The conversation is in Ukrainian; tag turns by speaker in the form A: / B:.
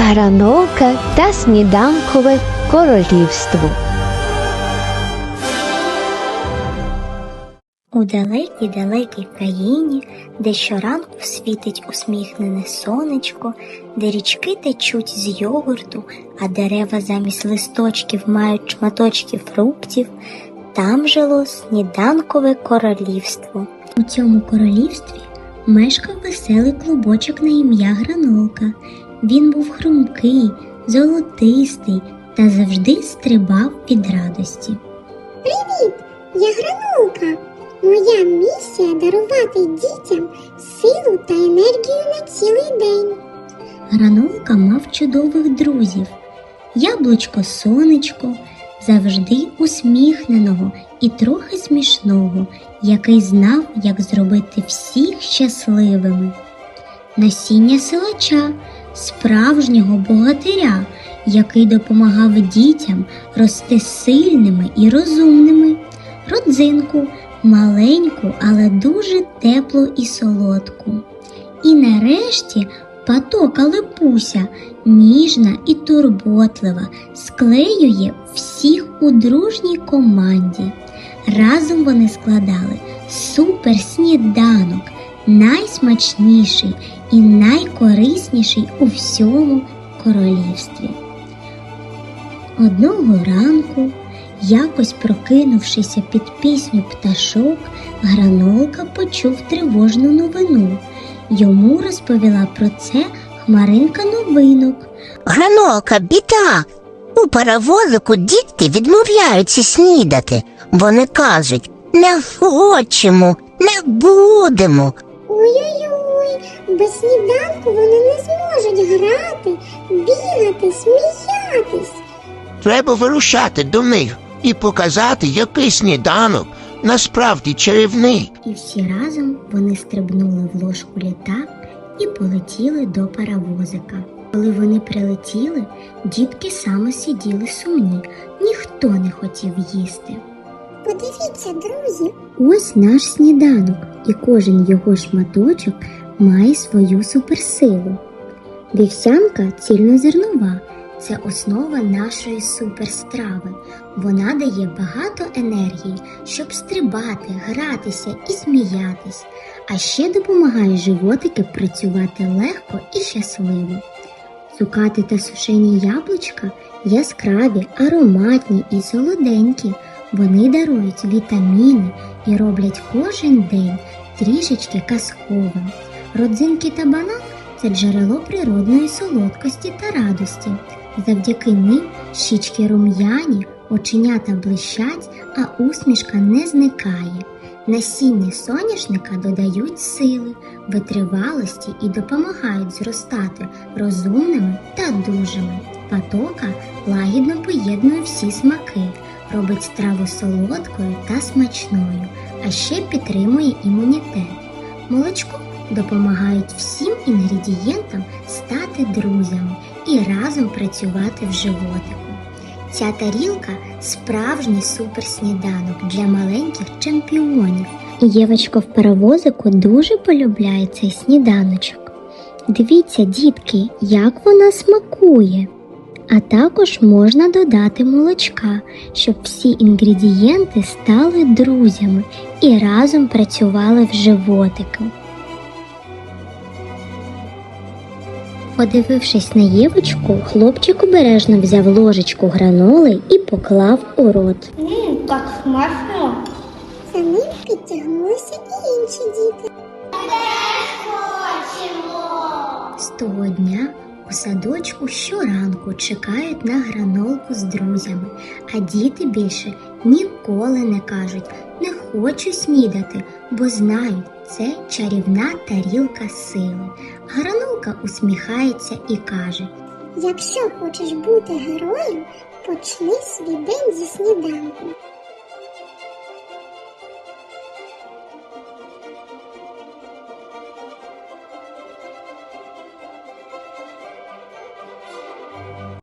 A: Гранолка та сніданкове королівство.
B: У далекій далекій країні, де щоранку світить усміхнене сонечко, де річки течуть з йогурту, а дерева замість листочків мають шматочки фруктів, там жило сніданкове королівство. У цьому королівстві мешкав веселий клубочок на ім'я Гранолка. Він був хрумкий, золотистий та завжди стрибав від радості.
C: Привіт! Я Гранулка. Моя місія дарувати дітям силу та енергію на цілий день.
B: Гранолка мав чудових друзів. Яблучко сонечко, завжди усміхненого і трохи смішного, який знав, як зробити всіх щасливими. Насіння силача, справжнього богатиря, який допомагав дітям рости сильними і розумними, родзинку, маленьку, але дуже теплу і солодку. І нарешті патока Липуся, ніжна і турботлива, склеює всіх у дружній команді. Разом вони складали суперсніданок, найсмачніший і найкорисніший у всьому королівстві. Одного ранку, якось прокинувшися під пісню пташок, гранолка почув тривожну новину. Йому розповіла про це хмаринка новинок.
D: Гранолка, біда. У паровозику дітки відмовляються снідати. Вони кажуть, не хочемо, не будемо.
C: Без сніданку вони не зможуть грати, бігати, сміятись.
E: Треба вирушати до них і показати, який сніданок насправді чарівний.
B: І всі разом вони стрибнули в ложку літак і полетіли до паровозика. Коли вони прилетіли, дітки саме сиділи сумні, ніхто не хотів їсти.
C: Подивіться, друзі,
B: Ось наш сніданок, і кожен його шматочок має свою суперсилу. Вівсянка цільнозернова це основа нашої суперстрави. Вона дає багато енергії, щоб стрибати, гратися і сміятись, а ще допомагає животики працювати легко і щасливо. Цукати та сушені яблучка яскраві, ароматні і солоденькі. Вони дарують вітаміни і роблять кожен день трішечки казковим. Родзинки та банан це джерело природної солодкості та радості. Завдяки ним щічки рум'яні, оченята блищать, а усмішка не зникає. Насіння соняшника додають сили, витривалості і допомагають зростати розумними та дужими. Патока лагідно поєднує всі смаки, робить страву солодкою та смачною, а ще підтримує імунітет. Молочко допомагають всім інгредієнтам стати друзями і разом працювати в животику. Ця тарілка справжній суперсніданок для маленьких чемпіонів. Євочка в паровозику дуже полюбляє цей сніданочок. Дивіться, дітки, як вона смакує. А також можна додати молочка, щоб всі інгредієнти стали друзями і разом працювали в животику. Подивившись на Євочку, хлопчик обережно взяв ложечку граноли і поклав у рот.
C: Ммм, так смачно. За ним підтягнулися і інші діти.
B: З того дня у садочку щоранку чекають на гранолку з друзями, а діти більше ніколи не кажуть не хочу снідати, бо знаю, це чарівна тарілка сили. Гранулка усміхається і каже:
C: Якщо хочеш бути героєм, почни свій день зі сніданку.